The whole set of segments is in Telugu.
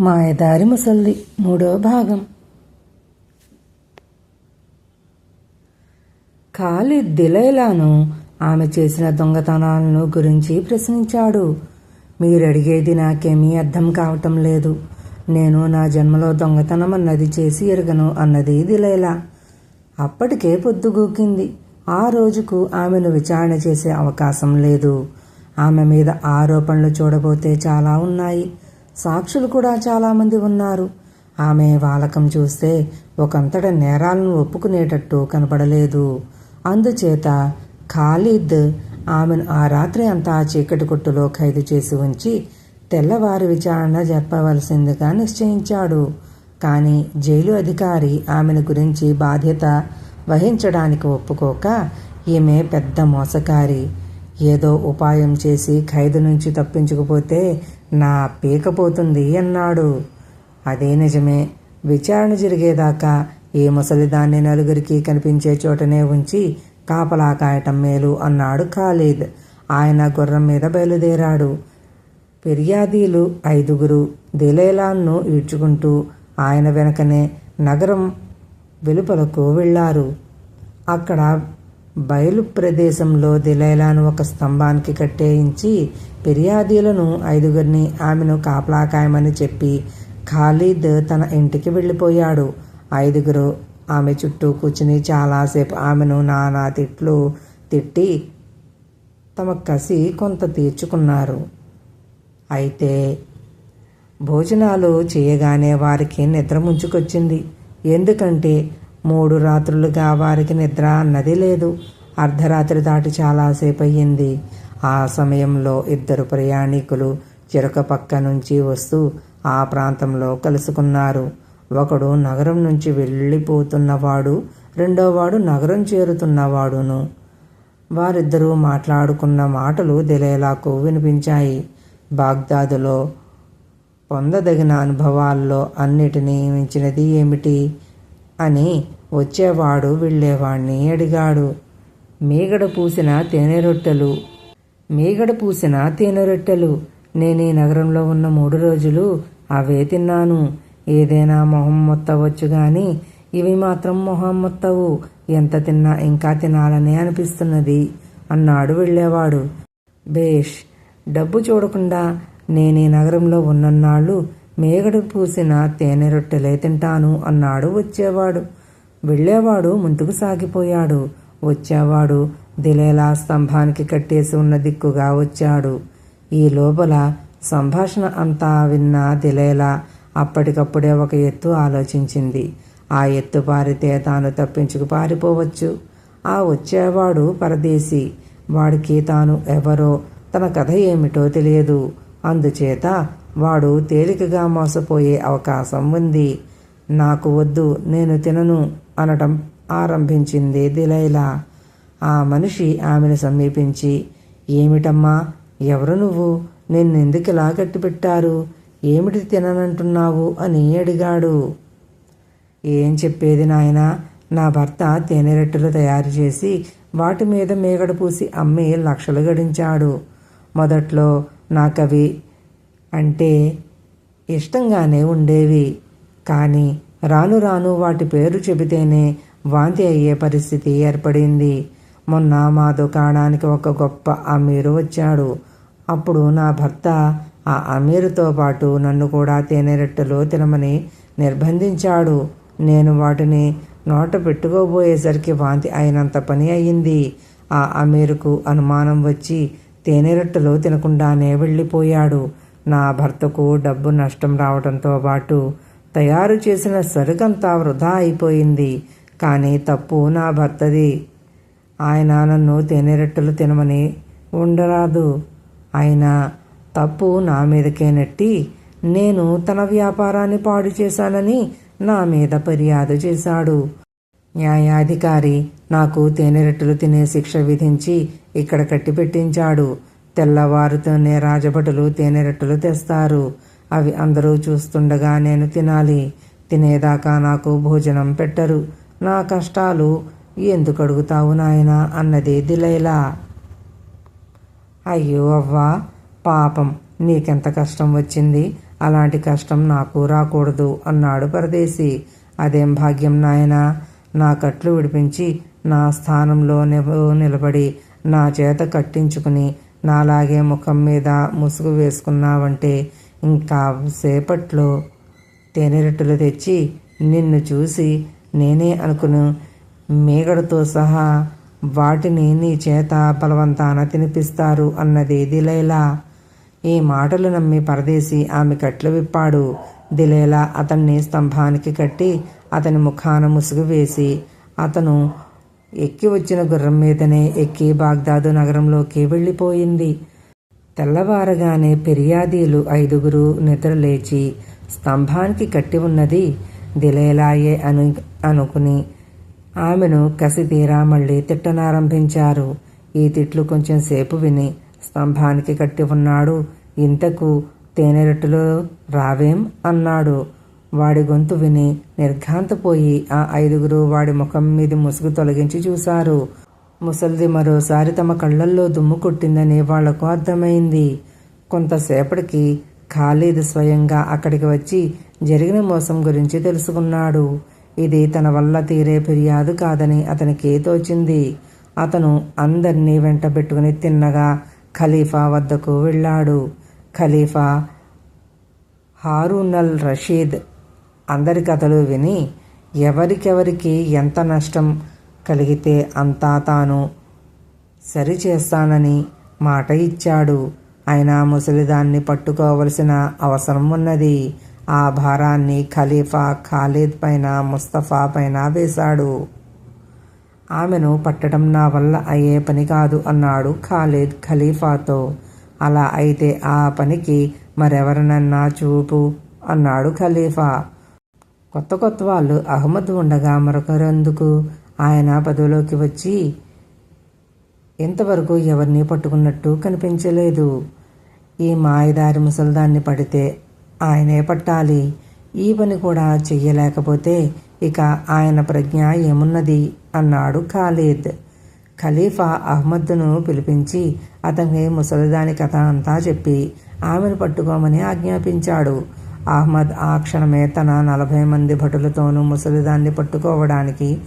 మాయదారి ముసల్ది. మూడో భాగం. ఖాళీ దిలైలాను ఆమె చేసిన దొంగతనాలను గురించి ప్రశ్నించాడు. మీరడిగేది నాకేమీ అర్థం కావటం లేదు. నేను నా జన్మలో దొంగతనం అన్నది చేసి ఎరగను అన్నది దిలైలా. అప్పటికే పొద్దుగూకింది ఆ రోజుకు ఆమెను విచారణ చేసే అవకాశం లేదు. ఆమె మీద ఆరోపణలు చూడబోతే చాలా ఉన్నాయి. సాక్షులు కూడా చాలామంది ఉన్నారు. ఆమె వాలకం చూస్తే ఒకంతట నేరాలను ఒప్పుకునేటట్టు కనపడలేదు అందుచేత ఖాలిద్ ఆమెను ఆ రాత్రి అంతా చీకటి కొట్టులో ఖైదు చేసి ఉంచి తెల్లవారి విచారణ జరపవలసిందిగా నిశ్చయించాడు. కానీ జైలు అధికారి ఆమెను గురించి బాధ్యత వహించడానికి ఒప్పుకోక ఈమె పెద్ద మోసకారి. ఏదో ఉపాయం చేసి ఖైదు నుంచి తప్పించుకుపోతే నా పీకపోతుంది అన్నాడు. అదే నిజమే. విచారణ జరిగేదాకా ఏ ముసలిదాన్ని నలుగురికి కనిపించే చోటనే ఉంచి కాపలా కాయటం మేలు అన్నాడు ఖాలీద్. ఆయన గుర్రం మీద బయలుదేరాడు. ఫిర్యాదీలు ఐదుగురు దిలేలాన్ను ఈడ్చుకుంటూ ఆయన వెనకనే నగరం వెలుపలకు వెళ్ళారు అక్కడ బయలు ప్రదేశంలో దిలైలాను ఒక స్తంభానికి కట్టేయించి ఫిర్యాదీలను ఐదుగురిని ఆమెను కాపలా కాయమని చెప్పి ఖాలీద్ తన ఇంటికి వెళ్ళిపోయాడు. ఐదుగురు ఆమె చుట్టూ కూర్చుని చాలాసేపు ఆమెను నానా తిట్లు తిట్టి తమ కసి కొంత తీర్చుకున్నారు. అయితే భోజనాలు చేయగానే వారికి నిద్ర ముంచుకొచ్చింది. ఎందుకంటే మూడు రాత్రులుగా వారికి నిద్ర అన్నది లేదు. అర్ధరాత్రి దాటి చాలాసేపు అయ్యింది ఆ సమయంలో ఇద్దరు ప్రయాణికులు చిరక పక్క నుంచి వస్తూ ఆ ప్రాంతంలో కలుసుకున్నారు. ఒకడు నగరం నుంచి వెళ్ళిపోతున్నవాడు రెండోవాడు నగరం చేరుతున్నవాడును. వారిద్దరూ మాట్లాడుకున్న మాటలు దిలేలాకు వినిపించాయి. బాగ్దాదులో పొందదగిన అనుభవాల్లో అన్నిటినీ మించినది ఏమిటి? అని వచ్చేవాడు వెళ్ళేవాణ్ణి అడిగాడు. మీగడ పూసిన తేనె రొట్టెలు మీగడ పూసిన తేనె రొట్టెలు నేను ఈ నగరంలో ఉన్న మూడు రోజులు అవే తిన్నాను. ఏదైనా మొహం మొత్తవచ్చు గాని ఇవి మాత్రం మొహం మొత్తవు. ఎంత తిన్నా ఇంకా తినాలని అనిపిస్తున్నది అన్నాడు వెళ్ళేవాడు. బేష్ డబ్బు చూడకుండా నేను ఈ నగరంలో ఉన్నన్నాళ్ళు మేగడు పూసిన తేనె రొట్టెలే తింటాను అన్నాడు వచ్చేవాడు. వెళ్ళేవాడు ముందుకు సాగిపోయాడు. వచ్చేవాడు దిలేలా స్తంభానికి కట్టేసి ఉన్న దిక్కుగా వచ్చాడు. ఈ లోపల సంభాషణ అంతా విన్న దిలేలా అప్పటికప్పుడే ఒక ఎత్తు ఆలోచించింది. ఆ ఎత్తు పారితే తాను తప్పించుకు పారిపోవచ్చు. ఆ వచ్చేవాడు పరదేశి. వాడికి తాను ఎవరో తన కథ ఏమిటో తెలియదు. అందుచేత వాడు తేలికగా మోసపోయే అవకాశం ఉంది. నాకు వద్దు నేను తినను అనటం ఆరంభించింది దిలైలా. ఆ మనిషి ఆమెను సమీపించి ఏమిటమ్మా ఎవరు నువ్వు? నిన్నెందుకు ఇలా కట్టిపెట్టారు ఏమిటి తిననంటున్నావు? అని అడిగాడు. ఏం చెప్పేది నాయన? నా భర్త తేనెరెట్టెలు తయారు చేసి వాటి మీద మేగడ పూసి అమ్మి లక్షలు గడించాడు. మొదట్లో నాకవి అంటే ఇష్టంగానే ఉండేవి. కానీ రాను రాను వాటి పేరు చెబితేనే వాంతి అయ్యే పరిస్థితి ఏర్పడింది. మొన్న మా దుకాణానికి ఒక గొప్ప అమీరు వచ్చాడు. అప్పుడు నా భర్త ఆ అమీరుతో పాటు నన్ను కూడా తేనె రొట్టెలు తినమని నిర్బంధించాడు. నేను వాటిని నోట పెట్టుకోబోయేసరికి వాంతి అయినంత పని అయింది ఆ అమీరుకు అనుమానం వచ్చి తేనె రొట్టెలు తినకుండానే వెళ్ళిపోయాడు. నా భర్తకు డబ్బు నష్టం రావడంతో పాటు తయారు చేసిన సరుకంతా వృధా అయిపోయింది. కానీ తప్పు నా భర్తది. ఆయన నన్ను తేనెరెట్టలు తినమని ఉండరాదు. అయినా తప్పు నా మీదకే నెట్టి నేను తన వ్యాపారాన్ని పాడు చేశానని నా మీద ఫిర్యాదు చేశాడు. న్యాయాధికారి నాకు తేనెరెట్టలు తినే శిక్ష విధించి ఇక్కడ కట్టిపెట్టించాడు. తెల్లవారుతోనే రాజభటులు తేనెరొట్టెలు తెస్తారు. అవి అందరూ చూస్తుండగా నేను తినాలి. తినేదాకా నాకు భోజనం పెట్టరు. నా కష్టాలు ఎందుకు అడుగుతావు నాయనా? అన్నది దిలైలా. అయ్యో అవ్వా! పాపం! నీకెంత కష్టం వచ్చింది? అలాంటి కష్టం నాకు రాకూడదు అన్నాడు పరదేశి. అదేం భాగ్యం నాయనా? నా కట్లు విడిపించి నా స్థానంలో నిలబడి నా చేత కట్టించుకుని నాలాగే ముఖం మీద ముసుగు వేసుకున్నావంటే ఇంకా సేపట్లో తేనెరెట్టులు తెచ్చి నిన్ను చూసి నేనే అనుకును. మేగడతో సహా వాటిని నీ చేత బలవంతాన తినిపిస్తారు అన్నది దిలైలా ఈ మాటలు నమ్మి పరదేశి ఆమె కట్లు విప్పాడు. దిలేలా అతన్ని స్తంభానికి కట్టి అతని ముఖాన ముసుగు వేసి అతను ఎక్కి వచ్చిన గుర్రం మీదనే ఎక్కి బాగ్దాదు నగరంలోకి వెళ్ళిపోయింది. తెల్లవారగానే ఫిర్యాదీలు ఐదుగురు నిద్రలేచి స్తంభానికి కట్టి ఉన్నది దిలేలాయే అను అనుకుని ఆమెను కసితీరా మళ్ళీ తిట్టనారంభించారు. ఈ తిట్లు కొంచెం సేపు విని స్తంభానికి కట్టి ఉన్నాడు. ఇంతకు తేనెరట్టులో రావేం? అన్నాడు. వాడి గొంతు విని నిర్ఘాంతపోయి ఆ ఐదుగురు వాడి ముఖం మీది ముసుగు తొలగించి చూశారు. ముసల్ది మరోసారి తమ కళ్ళల్లో దుమ్ము కొట్టిందని వాళ్ళకు అర్థమైంది. కొంతసేపటికి ఖాళీద్ స్వయంగా అక్కడికి వచ్చి జరిగిన మోసం గురించి తెలుసుకున్నాడు. ఇది తన వల్ల తీరే ఫిర్యాదు కాదని అతనికి తోచింది. అతను అందరినీ వెంటబెట్టుకుని తిన్నగా ఖలీఫా వద్దకు వెళ్ళాడు. ఖలీఫా హారూనల్ రషీద్ అందరి కథలు విని ఎవరికెవరికి ఎంత నష్టం కలిగితే అంతా తాను సరిచేస్తానని మాట ఇచ్చాడు. అయినా ముసలిదాన్ని పట్టుకోవలసిన అవసరం ఉన్నది. ఆ భారాన్ని ఖలీఫా ఖాలీద్ పైన ముస్తఫా పైన వేశాడు. ఆమెను పట్టడం నా వల్ల అయ్యే పని కాదు అన్నాడు ఖాలీద్ ఖలీఫాతో. అలా అయితే ఆ పనికి మరెవరినన్నా చూపు అన్నాడు ఖలీఫా. కొత్త కొత్త వాళ్ళు అహ్మద్ ఉండగా మరొకరెందుకు ఆయన పదవిలోకి వచ్చి ఇంతవరకు ఎవరిని పట్టుకున్నట్టు కనిపించలేదు. ఈ మాయదారి ముసల్దాన్ని పడితే ఆయనే పట్టాలి. ఈ పని కూడా చెయ్యలేకపోతే ఇక ఆయన ప్రజ్ఞ ఏమున్నది? అన్నాడు ఖాలీద్. ఖలీఫా అహ్మద్ను పిలిపించి అతనికి ముసలిదాని కథ అంతా చెప్పి ఆమెను పట్టుకోమని ఆజ్ఞాపించాడు. అహ్మద్ ఆ క్షణమే తన నలభై మంది భటులతోనూ ముసలిదాన్ని పట్టుకోవడానికి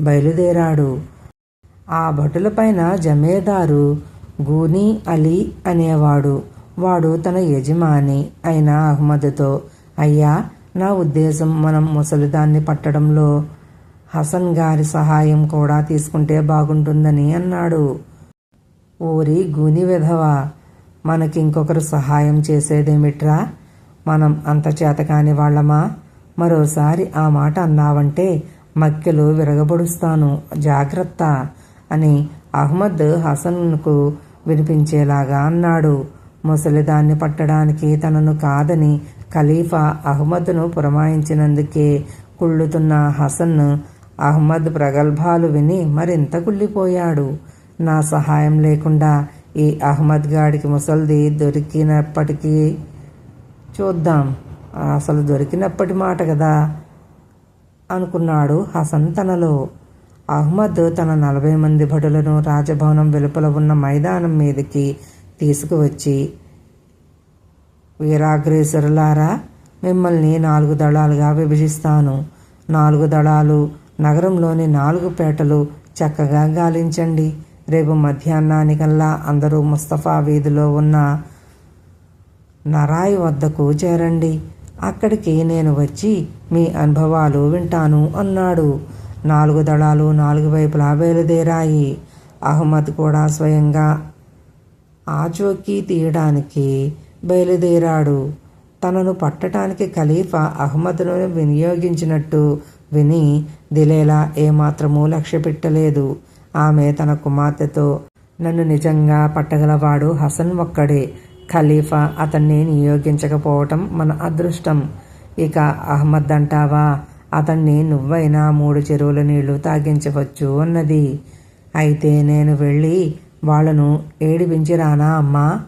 బయలుదేరాడు. ఆ భటులపైన జమేదారు గూనీ అలీ అనేవాడు. వాడు తన యజమాని అయిన అహ్మద్తో అయ్యా నా ఉద్దేశం మనం ముసలిదాన్ని పట్టడంలో హసన్ గారి సహాయం కూడా తీసుకుంటే బాగుంటుందని అన్నాడు. ఓరి గూని విధవ మనకింకొకరు సహాయం చేసేదేమిట్రా? మనం అంత చేతకాని వాళ్ళమా? మరోసారి ఆ మాట అన్నావంటే మక్కెలు విరగబడుస్తాను జాగ్రత్త అని అహ్మద్ హసన్కు వినిపించేలాగా అన్నాడు. ముసలిదాన్ని పట్టడానికి తనను కాదని ఖలీఫా అహ్మద్ను పురమాయించినందుకే కుళ్ళుతున్న హసన్ అహ్మద్ ప్రగల్భాలు విని మరింత కుళ్ళిపోయాడు. నా సహాయం లేకుండా ఈ అహ్మద్ గాడికి ముసల్ది దొరికినప్పటికీ చూద్దాం. అసలు దొరికినప్పటి మాట కదా? అనుకున్నాడు హసన్ తనలో. అహ్మద్ తన నలభై మంది భటులను రాజభవనం వెలుపల ఉన్న మైదానం మీదకి తీసుకువచ్చి వీరాగ్రేసరులారా మిమ్మల్ని నాలుగు దళాలుగా విభజిస్తాను. నాలుగు దళాలు నగరంలోని నాలుగు పేటలు చక్కగా గాలించండి. రేపు మధ్యాహ్నానికల్లా అందరూ ముస్తఫా వీధిలో ఉన్న నరాయి వద్దకు చేరండి. అక్కడికి నేను వచ్చి మీ అనుభవాలు వింటాను అన్నాడు. నాలుగు దళాలు నాలుగు వైపులా బయలుదేరాయి. అహ్మద్ కూడా స్వయంగా ఆచోకీ తీయడానికి బయలుదేరాడు. తనను పట్టడానికి ఖలీఫా అహ్మద్ను వినియోగించినట్టు విని దిలేలా ఏమాత్రమూ లక్ష్య పెట్టలేదు ఆమె తన కుమార్తెతో నన్ను నిజంగా పట్టగలవాడు హసన్ ఒక్కడే. ఖలీఫా అతన్ని నియోగించకపోవటం మన అదృష్టం. ఇక అహ్మద్ అంటావా అతన్ని నువ్వైనా మూడు చెరువుల నీళ్ళు తాగించవచ్చు అన్నది. అయితే నేను వెళ్ళి వాళ్ళను ఏడిపించి రానా అమ్మా?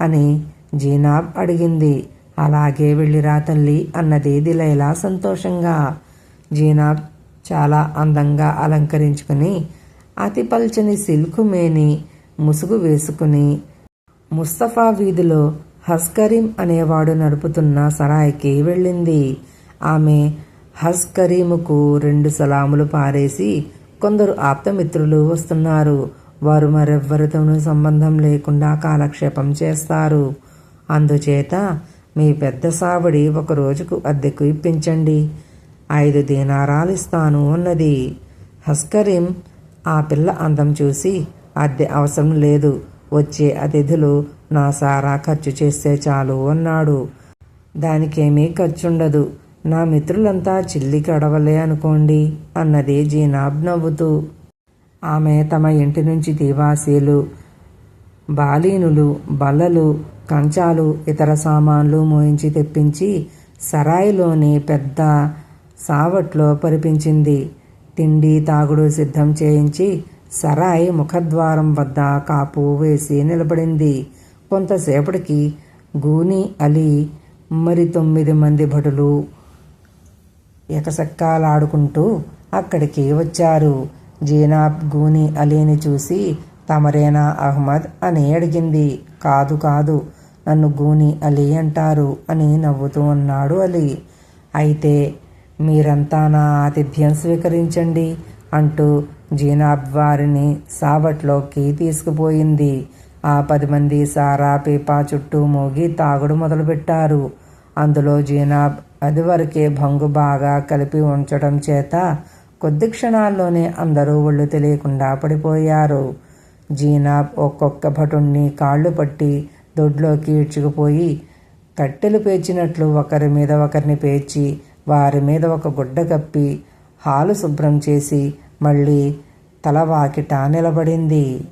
అని జీనాబ్ అడిగింది. అలాగే వెళ్ళిరా తల్లి అన్నది దిలైలా సంతోషంగా. జీనాబ్ చాలా అందంగా అలంకరించుకుని అతి పల్చని సిల్కు మేని ముసుగు వేసుకుని ముస్తఫా వీధిలో హస్కరీం అనేవాడు నడుపుతున్న సరాయికి వెళ్ళింది. ఆమె హస్కరీముకు రెండు సలాములు పారేసి కొందరు ఆప్తమిత్రులు వస్తున్నారు. వారు మరెవ్వరితోనూ సంబంధం లేకుండా కాలక్షేపం చేస్తారు. అందుచేత మీ పెద్ద సావిడి ఒక రోజుకు అద్దెకు ఇప్పించండి. ఐదు దీనారాలు ఇస్తాను అన్నది. హస్కరీం ఆ పిల్ల అందం చూసి అద్దె అవసరం లేదు. వచ్చే అతిథులు నా సారా ఖర్చు చేస్తే చాలు అన్నాడు. దానికేమీ ఖర్చుండదు. నా మిత్రులంతా చిల్లి కడవలే అనుకోండి అన్నది జీనాబ్ నవ్వుతూ. ఆమె తమ ఇంటి నుంచి దీవాసీలు బాలీనులు బల్లలు కంచాలు ఇతర సామాన్లు మోయించి తెప్పించి సరాయిలోని పెద్ద సావట్లో పరిపించింది. తిండి తాగుడు సిద్ధం చేయించి సరాయి ముఖద్వారం వద్ద కాపు వేసి నిలబడింది. కొంతసేపటికి గూని అలీ మరి తొమ్మిది మంది భటులు ఎకసక్కాలాడుకుంటూ అక్కడికి వచ్చారు. జీనాబ్ గూని అలీని చూసి తమరేనా అహ్మద్ అని అడిగింది. కాదు కాదు నన్ను గూని అలీ అంటారు అని నవ్వుతూ అన్నాడు అలీ. అయితే మీరంతా నా ఆతిథ్యం స్వీకరించండి అంటూ జీనాబ్ వారిని సావట్లోకి తీసుకుపోయింది. ఆ పది మంది సారా పీపా చుట్టూ మోగి తాగుడు మొదలుపెట్టారు. అందులో జీనాబ్ అదివరకే భంగు బాగా కలిపి ఉంచడం చేత కొద్ది క్షణాల్లోనే అందరూ ఒళ్ళు తెలియకుండా పడిపోయారు. జీనాబ్ ఒక్కొక్క భటుణ్ణి కాళ్ళు పట్టి దొడ్లోకి ఈడ్చుకుపోయి కట్టెలు పేర్చినట్లు ఒకరి మీద ఒకరిని పేర్చి వారి మీద ఒక గుడ్డ కప్పి హాలు శుభ్రం చేసి మళ్ళీ తలవాకిట నిలబడింది.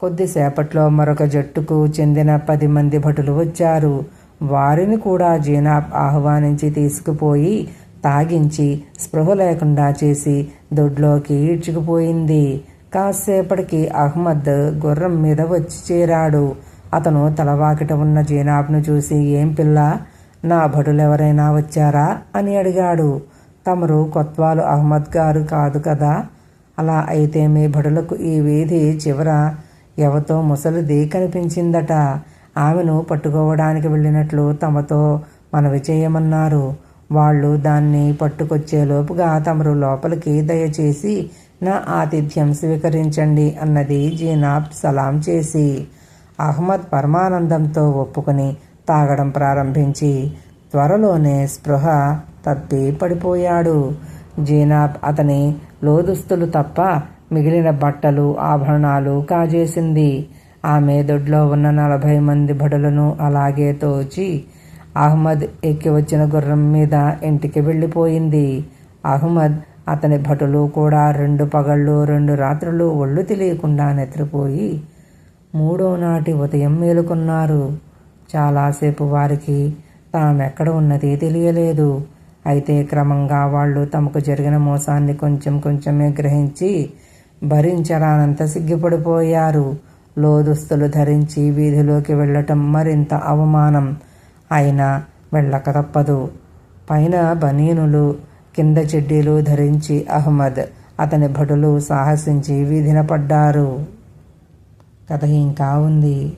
కొద్దిసేపట్లో మరొక జట్టుకు చెందిన పది మంది భటులు వచ్చారు. వారిని కూడా జీనాబ్ ఆహ్వానించి తీసుకుపోయి తాగించి స్పృహ లేకుండా చేసి దొడ్లోకి ఈడ్చుకుపోయింది. కాసేపటికి అహ్మద్ గుర్రం మీద వచ్చి చేరాడు. అతను తలవాకిట ఉన్న జీనాబ్ను చూసి ఏం పిల్ల నా భటులెవరైనా వచ్చారా? అని అడిగాడు. తమరు కొత్వాలు అహ్మద్ గారు కాదు కదా? అలా అయితే మీ బడులకు ఈ వీధి చివర ఎవతో ముసలిది కనిపించిందట? ఆమెను పట్టుకోవడానికి వెళ్ళినట్లు తమతో మనవి చేయమన్నారు. వాళ్ళు దాన్ని పట్టుకొచ్చేలోపుగా తమరు లోపలికి దయచేసి నా ఆతిథ్యం స్వీకరించండి అన్నది జీనాబ్ సలాం చేసి అహ్మద్ పరమానందంతో ఒప్పుకొని తాగడం ప్రారంభించి త్వరలోనే స్పృహ తప్పి పడిపోయాడు. జీనాబ్ అతని లోదుస్తులు తప్ప మిగిలిన బట్టలు ఆభరణాలు కాజేసింది. ఆమె దొడ్లో ఉన్న నలభై మంది భటులను అలాగే తోచి అహ్మద్ ఎక్కి వచ్చిన గుర్రం మీద ఇంటికి వెళ్ళిపోయింది. అహ్మద్ అతని భటులు కూడా రెండు పగళ్ళు రెండు రాత్రులు ఒళ్ళు తెలియకుండా నిద్రపోయి మూడో నాటి ఉదయం మేలుకున్నారు. చాలాసేపు వారికి తామెక్కడ ఉన్నది తెలియలేదు. అయితే క్రమంగా వాళ్ళు తమకు జరిగిన మోసాన్ని కొంచెం కొంచెమే గ్రహించి భరించరానంత సిగ్గుపడిపోయారు. లోదుస్తులు ధరించి వీధిలోకి వెళ్ళటం మరింత అవమానం అయినా వెళ్ళక తప్పదు. పైన బనీనులు కింద చెడ్డీలు ధరించి అహ్మద్ అతని భటులు సాహసించి వీధిన పడ్డారు. కథ ఇంకా ఉంది.